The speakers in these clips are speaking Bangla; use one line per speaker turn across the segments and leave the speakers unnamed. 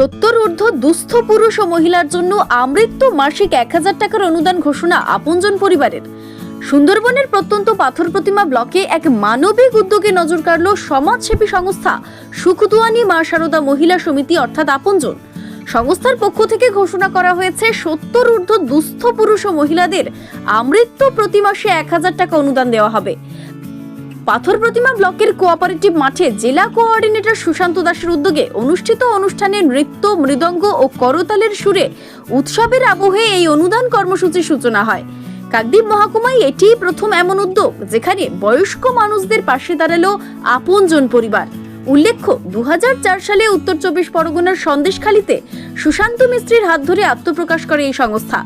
সত্তর ঊর্ধ্ব দুস্থ পুরুষ ও মহিলার জন্য আমৃত্যু মাসিক এক হাজার টাকার অনুদান ঘোষণা আপনজন পরিবারের। সুন্দরবনের প্রত্যন্ত পাথর প্রতিমা ব্লকে এক মানবিক উদ্যোগে নজর কাড়ল সমাজসেবী সংস্থা সুখদুয়ানি মা শারদা মহিলা সমিতি, অর্থাৎ আপনজন। সংস্থার পক্ষ থেকে ঘোষণা করা হয়েছে, সত্তর ঊর্ধ্ব দুস্থ পুরুষ ও মহিলাদের আমৃত্যু প্রতি মাসে এক হাজার টাকা অনুদান দেওয়া হবে। পাথর প্রতিমা ব্লকের কোঅপারেটিভ মাঠে জেলা কোঅর্ডিনেটর সুশান্ত দাসের উদ্যোগে অনুষ্ঠিত অনুষ্ঠানে নৃত্য, মৃদঙ্গ ও করতালের সুরে উৎসবের আবহে এই অনুদান কর্মসূচির সূচনা হয়। কাকদ্বীপ মহকুমায় এটিই প্রথম এমন উদ্যোগ, যেখানে বয়স্ক মানুষদের পাশে দাঁড়াল আপনজন পরিবার। উল্লেখ্য দু হাজার চার সালে উত্তর চব্বিশ পরগনার সন্দেশখালীতে সুশান্ত মিস্ত্রির হাত ধরে আত্মপ্রকাশ করে এই সংস্থা।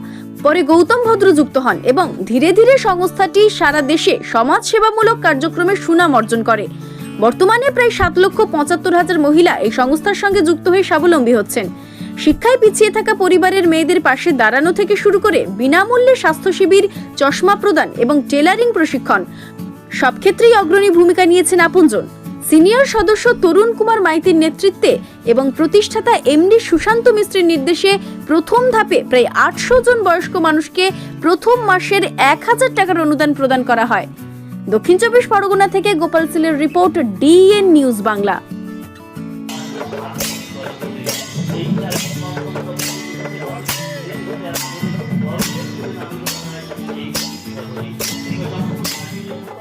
পরে গৌতম ভদ্র যুক্ত হন এবং ধীরে ধীরে সংস্থাটি সারা দেশে সমাজ সেবামূলক কার্যক্রমে সুনাম অর্জন করে। বর্তমানে প্রায় সাত লক্ষ পঁচাত্তর হাজার মহিলা এই সংস্থার সঙ্গে যুক্ত হয়ে স্বাবলম্বী হচ্ছেন। শিক্ষায় পিছিয়ে থাকা পরিবারের মেয়েদের পাশে দাঁড়ানো থেকে শুরু করে বিনামূল্যে স্বাস্থ্য শিবির, চশমা প্রদান এবং টেলারিং প্রশিক্ষণ সব ক্ষেত্রেই অগ্রণী ভূমিকা নিয়েছেন আপনজন। সিনিয়র সদস্য তরুণ কুমার মাইতির নেতৃত্বে এবং প্রতিষ্ঠাতা এমডি সুশান্ত মিস্ত্রির নির্দেশে প্রথম ধাপে প্রায় আটশো জন বয়স্ক মানুষকে প্রথম মাসের এক হাজার টাকার অনুদান প্রদান করা হয়। দক্ষিণ চব্বিশ পরগনা থেকে গোপাল সিলের রিপোর্ট, ডিএন নিউজ বাংলা।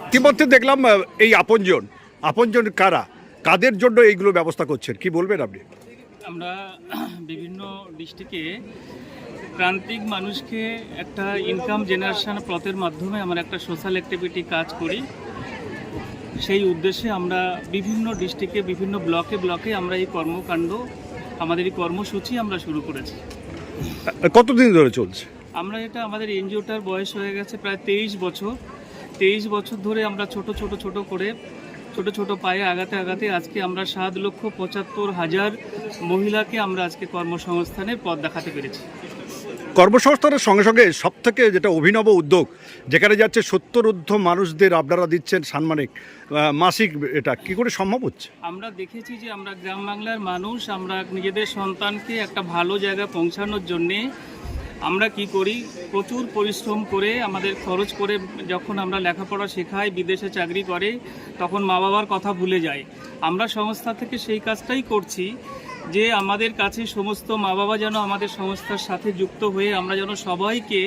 ইতিমধ্যে দেখলাম এই আপনজন। আপনজন কারা? কাদের জন্য এইগুলো ব্যবস্থা করছেন? কি বলবেন আপনি?
আমরা বিভিন্ন ডিস্ট্রিক্টে প্রান্তিক মানুষকে একটা ইনকাম জেনারেশন পথের মাধ্যমে আমরা একটা সোশ্যাল অ্যাক্টিভিটি কাজ করি। সেই উদ্দেশ্যে আমরা বিভিন্ন ডিস্ট্রিক্টে বিভিন্ন ব্লকে ব্লকে আমরা এই কর্মকাণ্ড আমাদের এই কর্মসূচি আমরা শুরু করেছি।
কতদিন ধরে চলছে?
আমরা এটা আমাদের এনজিওটার বয়স হয়ে গেছে প্রায় তেইশ বছর। তেইশ বছর ধরে আমরা ছোট ছোট ছোট করে ছোট ছোট পায়ে আগাতে আগাতে আজকে আমরা সাত লক্ষ পঁচাত্তর হাজার মহিলাকে আমরা আজকে কর্মসংস্থানের পথ দেখাতে পেরেছি।
কর্মসংস্থানের সঙ্গে সঙ্গে সব থেকে যেটা অভিনব উদ্যোগ যেখানে যাচ্ছে সত্তর ঊর্ধ্ব মানুষদের আপনারা দিচ্ছেন সাম্মানিক মাসিক এটা কি করে সম্ভব হচ্ছে?
আমরা দেখেছি যে আমরা গ্রাম বাংলার মানুষ আমরা নিজেদের সন্তানকে একটা ভালো জায়গায় পৌঁছানোর জন্যে আমরা কি করি? প্রচুর পরিশ্রম করে, আমাদের খরচ করে যখন আমরা লেখাপড়া শেখাই, বিদেশে চাকরি করে, তখন মা বাবার কথা ভুলে যায় আমরা সংস্থা থেকে সেই কাজটাই করছি যে আমাদের কাছে সমস্ত মা বাবা যেন আমাদের সংস্থার সাথে যুক্ত হয়ে আমরা যেন সবাইকে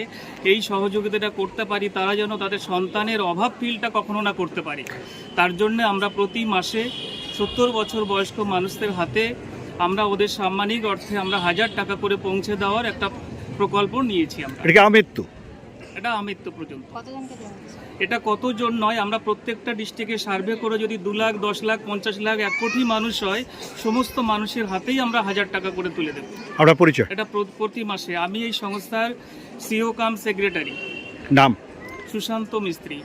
এই সহযোগিতাটা করতে পারি, তারা যেন তাদের সন্তানের অভাব ফিলটা কখনো না করতে পারি। তার জন্য আমরা প্রতি মাসে সত্তর বছর বয়স্ক মানুষদের হাতে আমরা ওদের সাম্মানিক অর্থে আমরা হাজার টাকা করে পৌঁছে দেওয়ার একটা প্রকল্প নিয়েছি আমরা।
এটা আমৃত্যু?
এটা আমৃত্যু পর্যন্ত। এটা কতজন নয় আমরা প্রত্যেকটা ডিস্ট্রিক্টে সার্ভে করে যদি দু লাখ দশ লাখ পঞ্চাশ লাখ এক কোটি মানুষ হয় সমস্ত মানুষের হাতেই আমরা হাজার টাকা করে তুলে দেবো।
আপনার পরিচয়?
এটা প্রতি মাসে। আমি এই সংস্থার সিও কাম সেক্রেটারি
নাম?
সুশান্ত মিস্ত্রি।